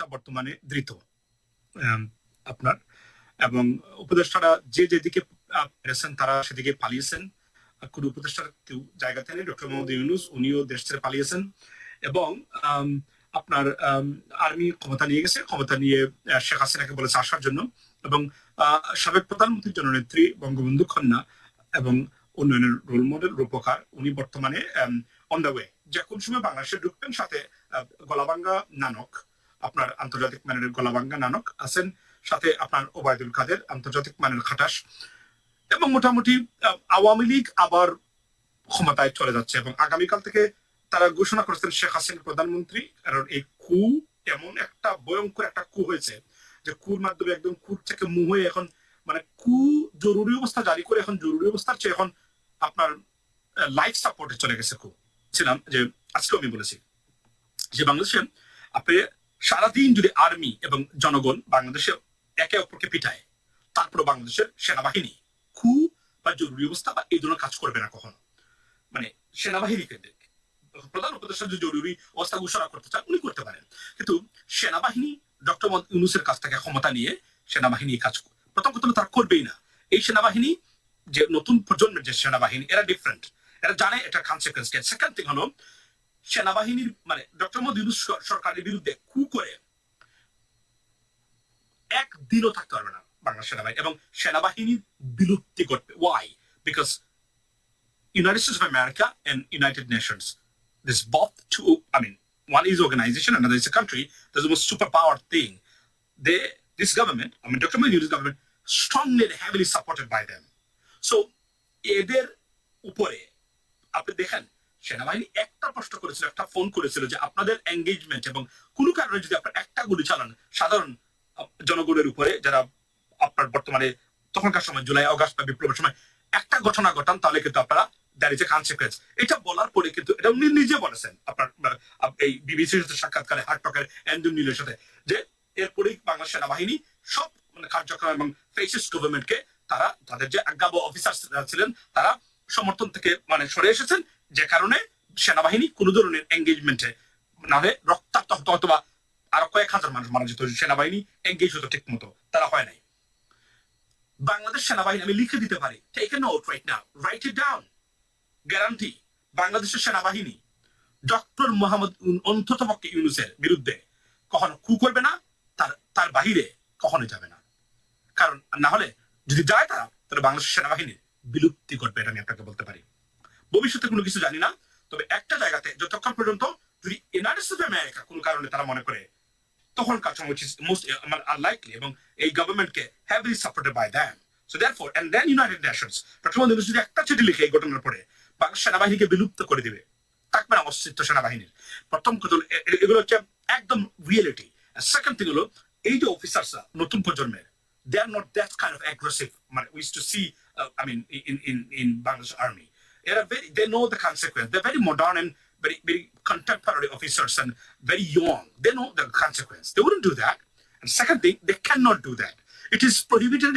উপদেষ্টা বর্তমানে ধৃত আপনার। এবং উপদেষ্টারা যে যেদিকে পেরেছেন তারা সেদিকে পালিয়েছেন। কোনো উপদেষ্টার কেউ জায়গাতে নেই ডক্টর মোহাম্মদ ইউনুস, উনিও দেশ ছেড়ে পালিয়েছেন। এবং আপনার আর্মি ক্ষমতা নিয়ে গেছে, ক্ষমতা নিয়ে শেখ হাসিনাকে বলেছে আসার জন্য। এবং সাবেক প্রধানমন্ত্রীর জননেত্রী বঙ্গবন্ধু কন্যা এবং উন্নয়নের রোল মডেল রূপকার, উনি বর্তমানে অন দ্য ওয়ে যে কোন সময় বাংলাদেশে ঢুকবেন, সাথে গলাবাঙ্গা নানক আপনার আন্তর্জাতিক মানের গলাবাঙ্গা নানক আছেন, সাথে আপনার ওবায়দুল কাদের আন্তর্জাতিক মানের খাটাস এবং মোটামুটি আওয়ামী লীগ আবার ক্ষমতায় চলে যাচ্ছে এবং আগামীকাল থেকে তারা ঘোষণা করেছেন শেখ হাসিনা প্রধানমন্ত্রী, কারণ এই কু এমন একটা ভয়ঙ্কর একটা কু হয়েছে যে কুর মাধ্যমে একদম কুর থেকে মুহ হয়ে এখন মানে কু জরুরি অবস্থা জারি করে এখন জরুরি অবস্থার চেয়ে এখন আপনার লাইফ সাপোর্টে চলে গেছে কু। ছিলাম যে আজকে আমি বলেছি যে বাংলাদেশে আপনি সারাদিন যদি আর্মি এবং জনগণ বাংলাদেশে একে অপরকে পিটায় তারপরে বাংলাদেশের সেনাবাহিনী কু বা জরুরি অবস্থা বা এই ধরনের কাজ করবে না কখনো। মানে সেনাবাহিনীকে দেখ- প্রধান উপদেষ্টা যে জরুরি অবস্থা ঘোষণা করতে চান উনি করতে পারেন। কিন্তু সেনাবাহিনী, ডক্টর ইউনুসের কাছ থেকে ক্ষমতা নিয়ে সেনাবাহিনী কাজ প্রথম কথা তারা করবেই না। এই সেনাবাহিনী, যে নতুন প্রজন্মের যে সেনাবাহিনী, এরা ডিফারেন্ট এরা জানে এটা কনসিকুয়েন্স কে। সেকেন্ড থিং হলো সেনাবাহিনীর মানে ডক্টর মোহাম্মদ ইউনুস সরকারের বিরুদ্ধে কু করে একদিনও থাকতে পারবে না বাংলা সেনাবাহিনী এবং সেনাবাহিনী বিলুপ্তি করবে why because United States of America and United Nations. There's both two, I mean, one is organization, another is a country. There's the most superpower thing. They, this government, I mean, Dr. Modu's government, strongly and heavily supported by them. So, এদের উপরে আপনি দেখেন সেনাবাহিনী একটা প্রশ্ন করেছিল, একটা phone করেছিল যে আপনাদের এঙ্গেজমেন্ট এবং কোনো কারণে যদি আপনার একটা গুলি চালান, সাধারণ জনগণের উপরে যারা আপনার বর্তমানে তখনকার সময়, জুলাই অগাস্ট বা বিপ্লবের সময় একটা ঘটনা ঘটান, তাহলে কিন্তু আপনারা দ্যার ইজ এ কনসিকুয়েন্স এটা বলার পরে কিন্তু, এটা উনি নিজে বলেছেন, আপনার এই বিবিসির সাথে সাক্ষাৎকারে সাথে, যে এরপরেই বাংলা সেনাবাহিনী সব মানে কার্যক্রম এবং ফেসিস গভর্নমেন্টকে তারা, তাদের যে আজ্ঞাবহ অফিসার ছিলেন, তারা সমর্থন থেকে মানে সরে এসেছেন, যে কারণে সেনাবাহিনী কোনো ধরনের এঙ্গেজমেন্টে না হলে রক্তাক্ত হতো অথবা আরও কয়েক হাজার মানুষ মারা যেত, সেনাবাহিনী এঙ্গেজ হতো ঠিক মতো তারা হয় নাই। বাংলাদেশ সেনাবাহিনী, আমি লিখে দিতে পারি take a note right now write it down guarantee বাংলাদেশের সেনাবাহিনী ডক্টর মোহাম্মদ ইউন- অন্তত পক্ষে ইউনুসের বিরুদ্ধে কখনো কু করবে না, তার তার বাহিরে কখনো যাবে না। কারণ না হলে যদি যায় তারা, তাহলে বাংলাদেশের সেনাবাহিনীর বিলুপ্তি করবে এটা আমি আপনাকে বলতে পারি। ভবিষ্যতে কোনো কিছু জানি না তবে একটা জায়গাতে যতক্ষণ পর্যন্ত যদি ইউনাইটেড স্টেটস আমেরিকা কোনো কারণে তারা মনে করে তখন কাজ মোস্ট আনলাইকলি এবং এই গভর্নমেন্টকে heavily supported by them so therefore and then United Nations doctor Mohammad যদি একটা চিঠি লিখে এই ঘটনার পরে বাংলাদেশ সেনাবাহিনীকে বিলুপ্ত করে দিবে। থাকবে না অস্তিত্ব সেনাবাহিনীর। প্রথম কথা এগুলো হচ্ছে একদম রিয়েলিটি সেকেন্ড থিং হলো, এই যে অফিসার্সরা নতুন প্রজন্মের they are not that kind of aggressive মানে wish to see I mean in in in Bangladesh army এরা very they know the consequence. They're very modern and very very contemporary officers and very young. They know the consequence. They wouldn't do that. And second thing they cannot do that. It is prohibited